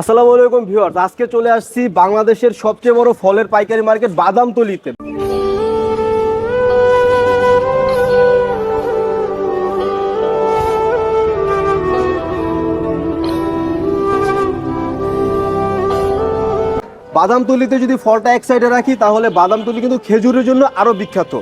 আসসালামু আলাইকুম ভিউয়ার্স, আজকে চলে আসছি বাংলাদেশের সবচেয়ে বড় ফলের পাইকারি মার্কেট বাদামতলিতে বাদামতলিতে যদি ফলটা এক সাইডে রাখি, তাহলে বাদামতলি কিন্তু খেজুরের জন্য আরও বিখ্যাত।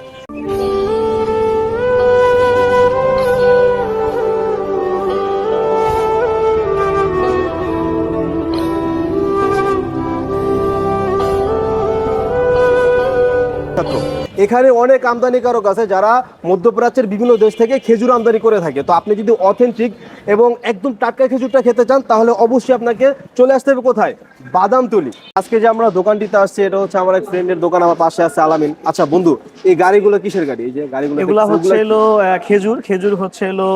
বিখ্যাত। এখানে অনেক আমদানিকারক আছে যারা মধ্যপ্রাচ্যের বিভিন্ন দেশ থেকে খেজুর আমদানি করে থাকে। তো আপনি যদি অথেন্টিক এবং একদম টাটকা খেজুরটা খেতে চান তাহলে অবশ্যই আপনাকে চলে আসতে হবে কোথায়? বাদামতলি। আজকে যে আমরা দোকানটিতে আসছি এটা হচ্ছে আমার এক ফ্রেন্ডের দোকান আমার পাশে আছে আলামিন। আচ্ছা বন্ধু এই গাড়িগুলো কিসের গাড়ি? এই যে গাড়িগুলো এগুলা হচ্ছে এলো খেজুর। খেজুর হচ্ছে এলো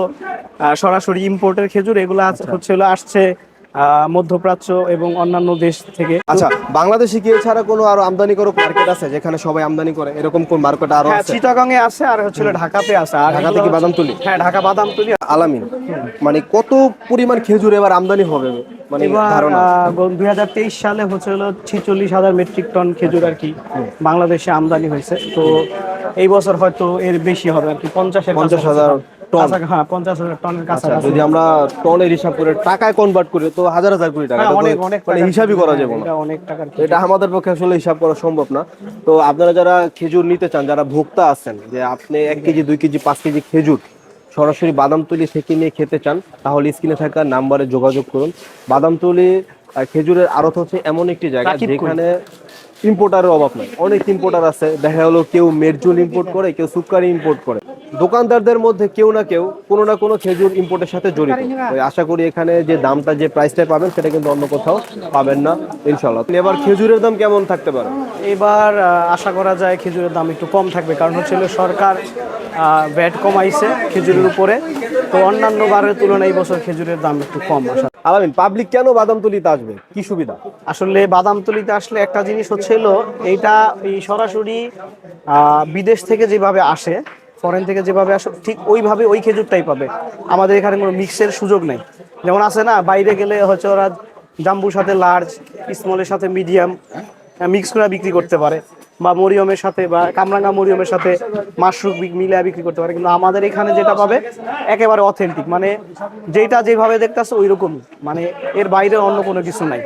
সরাসরি ইম্পোর্টের খেজুর। এগুলো হচ্ছে এলো আসছে মধ্যপ্রাচ্য এবং অন্যান্য দেশ থেকে। আচ্ছা বাংলাদেশে কি এছাড়া কোনো আরও আমদানিকারক মার্কেট আছে যেখানে সবাই আমদানি করে? এরকম কোন মার্কেট আরও হ্যাঁ আছে? চিটাগাং এ আছে আর হচ্ছে ঢাকাতে আছে। আর ঢাকাতে এগুলো কি হচ্ছে- বাদামতলি? হ্যাঁ ঢাকা বাদামতলি। আলামিন মানে কত পরিমাণ খেজুর এবার আমদানি হবে? মানে ধারণা। দুই হাজার তেইশ সালে হচ্ছে হলো ছিচল্লিশ হাজার মেট্রিক টন খেজুর আর কি বাংলাদেশে আমদানি হয়েছে। তো এই বছর হয়তো এর বেশি হবে আর কি পঞ্চাশের 50,000 টন। হ্যাঁ পঞ্চাশ হাজার টনের আচ্ছা, কাছাকাছি। যদি আমরা টনের হিসাব করে টাকায় কনভার্ট করি তো হাজার হাজার কোটি টাকা। হ্যাঁ, অনেক অনেক মানে হিসাবই করা হ্যাঁ, যাবে না। এটা অনেক টাকার এটা আমাদের পক্ষে আসলে হিসাব করা সম্ভব না। তো আপনারা যারা খেজুর নিতে চান যারা ভোক্তা আছেন যে আপনি এক কেজি দুই কেজি পাঁচ কেজি খেজুর সরাসরি বাদামতলি থেকে নিয়ে খেতে চান তাহলে স্ক্রিনে থাকা নাম্বারে যোগাযোগ করুন। বাদামতলি খেজুরের আড়ত হচ্ছে এমন একটি জায়গা? যেখানে ইম্পোর্টারের অভাব নাই। অনেক ইম্পোর্টার আছে। দেখা হলো কেউ মেরজুল ইম্পোর্ট করে কেউ সুকারি ইম্পোর্ট করে। দোকানদারদের মধ্যে কেউ না কেউ কোনো না কোনো খেজুর ইম্পোর্টের সাথে জড়িত। আশা করি এখানে যে দামটা যে প্রাইসটা পাবেন সেটা কিন্তু অন্য কোথাও পাবেন না ইনশাল্লাহ এবার খেজুরের দাম কেমন থাকতে পারে? এবার আশা করা যায় খেজুরের দাম একটু কম থাকবে কারণ হচ্ছে সরকার ব্যাট কমাইছে খেজুরের উপরে। তো অন্যান্য বারের তুলনায় এই বছর খেজুরের দাম একটু কম আসা আলামিন পাবলিক কেন বাদামতলিতে আসবে? কি সুবিধা? আসলে বাদামতলিতে আসলে একটা জিনিস হচ্ছিল এইটা এই সরাসরি বিদেশ থেকে যেভাবে আসে ফরেন থেকে যেভাবে আসো, ঠিক ওইভাবে ওই খেজুরটাই পাবে। আমাদের এখানে কোনো মিক্সের সুযোগ নেই। যেমন আছে না, বাইরে গেলে হচ্ছে ওরা জাম্বুর সাথে লার্জ স্মলের সাথে মিডিয়াম মিক্স করে বিক্রি করতে পারে। বা মরিয়মের সাথে বা কামরাঙ্গা মরিয়মের সাথে মাশরুম মিলে বিক্রি করতে পারে। কিন্তু আমাদের এখানে যেটা পাবে, একেবারে অথেন্টিক মানে যেটা যেভাবে দেখতেছে ওই রকমই মানে এর বাইরে অন্য কোনো কিছু নাই।